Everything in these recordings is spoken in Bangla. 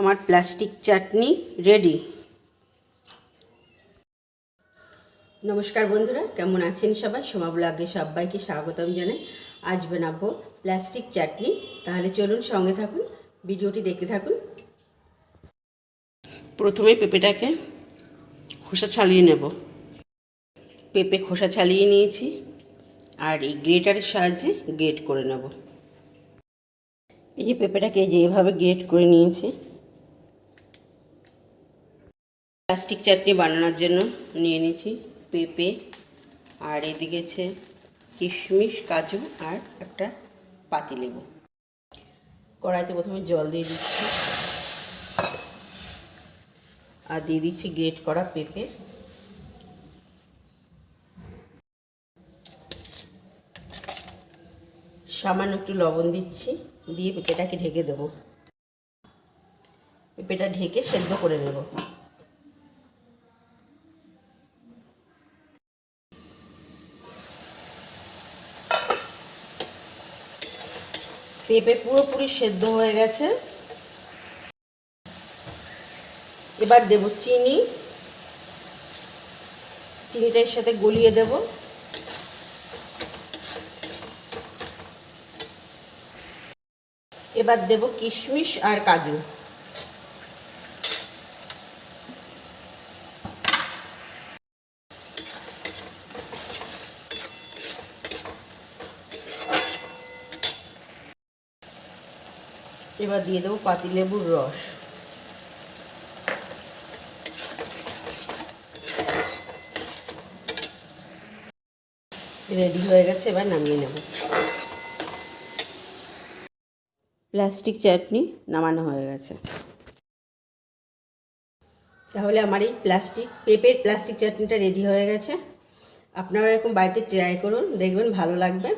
আমার প্লাস্টিক চাটনি রেডি নমস্কার বন্ধুরা, কেমন আছেন সবাই? সোমা ব্লগে সবাইকে স্বাগতম জানাই। আজ বানাবো প্লাস্টিক চাটনি। তাহলে চলুন সঙ্গে থাকুন, ভিডিওটি দেখতে থাকুন। প্রথমে পেঁপেটাকে খোসা ছালিয়ে নেব। পেঁপে খোসা ছালিয়ে নিয়েছি, আর এই গ্রেটারের সাহায্যে গ্রেট করে নেব। এই যে পেঁপেটাকে যে এভাবে গ্রেট করে নিয়েছি প্লাস্টিক চাটনি বানানোর জন্য নিয়ে নিয়েছি পেঁপে, আর এদিকে আছে কিশমিশ, কাজু আর একটা পাতিলেবু কড়াইতে প্রথমে জল দিয়ে দিচ্ছি। আর দিয়ে দিচ্ছি গ্রেট করা পেঁপে। সামান্য একটু লবণ দিচ্ছি, দিয়ে পেঁপেটাকে ঢেকে দেবো। পেঁপেটা ঢেকে সেদ্ধ করে নেব। পেঁপে পুরোপুরি সেদ্ধ হয়ে গেছে। এবার দেব চিনি। চিনিটা এর সাথে গলিয়ে দেব। এবার দেব কিশমিশ আর কাজু। এবার দিয়ে দেবো পাতিলেবুর রস। রেডি হয়ে গেছে, এবার নামিয়ে নেব। প্লাস্টিক চাটনি নামানো হয়ে গেছে। তাহলে আমার এই প্লাস্টিক, পেঁপের প্লাস্টিক চাটনিটা রেডি হয়ে গেছে। আপনারা এরকম বাড়িতে ট্রাই করুন, দেখবেন ভালো লাগবে।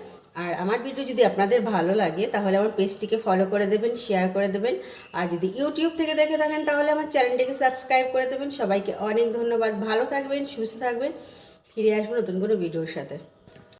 আর আমার ভিডিও যদি আপনাদের ভালো লাগে, তাহলে আমার পেজটিকে ফলো করে দেবেন শেয়ার করে দেবেন। আর যদি ইউটিউব থেকে দেখে থাকেন, তাহলে আমার চ্যানেলটিকে সাবস্ক্রাইব করে দেবেন। সবাইকে অনেক ধন্যবাদ। ভালো থাকবেন, সুস্থ থাকবেন। ফিরে আসব নতুন কোনো ভিডিওর সাথে।